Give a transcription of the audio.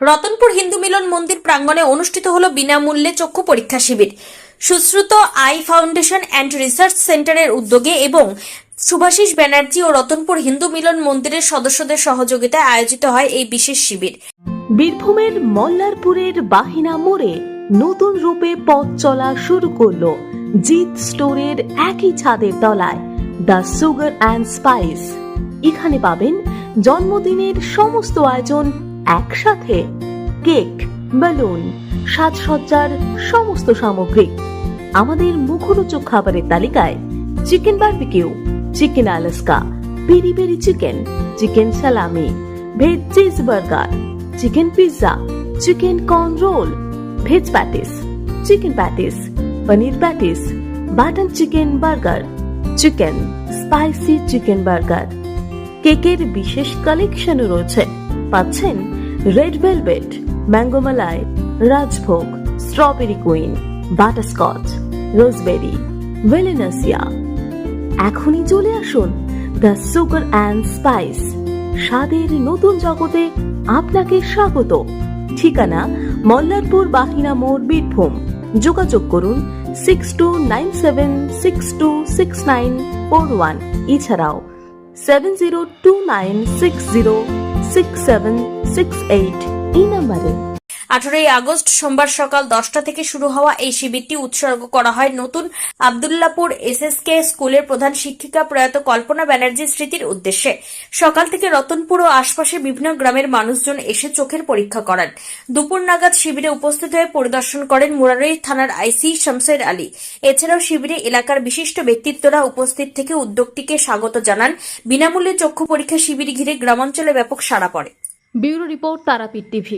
রতনপুর হিন্দু মিলন মন্দির প্রাঙ্গণে অনুষ্ঠিত হলো বিনামূল্যে চক্ষু পরীক্ষা শিবির। Sushruta eye foundation and research সেন্টারের উদ্যোগে এবং সুভাষিস ব্যানার্জি ও রতনপুর হিন্দু মিলন মন্দিরের সদস্যদের সহযোগিতায় আয়োজিত হয় এই বিশেষ শিবির। বীরভূমের মল্লারপুরের বাহিনা মোড়ে নতুন রূপে পথ চলা শুরু করল জিৎ স্টোরের একই ছাদের তলায়, দ্য সুগার অ্যান্ড স্পাইস। এখানে পাবেন জন্মদিনের সমস্ত আয়োজন একসাথে কেক, বেলুন, সাজসজ্জার সমস্ত সামগ্রী আমাদের মুখরোচক খাবারের তালিকায়। Chicken barbecue, chicken Alaska, peri peri chicken chicken salami, veg cheese burger, chicken pizza, chicken corn roll, veg patties, chicken patties, paneer patties button chicken burger, chicken spicy chicken burger. কেকের বিশেষ কালেকশনও রয়েছে। পাচ্ছেন red velvet mango malai rajbhog strawberry queen butterscotch roseberry Valencia এখনই চলে আসুন the sugar and spice স্বাদের নতুন জগতে আপনাকে স্বাগত। ঠিকানা মল্লারপুর বাহিনা মোড়, বীরভূম। যোগাযোগ করুন six two nine seven six two six nine four one এছাড়াও seven zero two nine six zero six seven আঠারোই আগস্ট সোমবার সকাল দশটা থেকে শুরু হওয়া এই শিবিরটি উৎসর্গ করা হয় নতুন আবদুল্লাপুর এসএসকে স্কুলের প্রধান শিক্ষিকা প্রয়াত কল্পনা ব্যানার্জির স্মৃতির উদ্দেশ্যে। সকাল থেকে রতনপুর ও আশপাশের বিভিন্ন গ্রামের মানুষজন এসে চোখের পরীক্ষা করান। দুপুর নাগাদ শিবিরে উপস্থিত হয়ে পরিদর্শন করেন মুরারই থানার আইসি শামসের আলী। এছাড়াও শিবিরে এলাকার বিশিষ্ট ব্যক্তিত্বরা উপস্থিত থেকে উদ্যোগটিকে স্বাগত জানান। বিনামূল্যে চক্ষু পরীক্ষা শিবির ঘিরে গ্রামাঞ্চলে ব্যাপক সাড়া পড়ে। Bureau report Tarapith TV.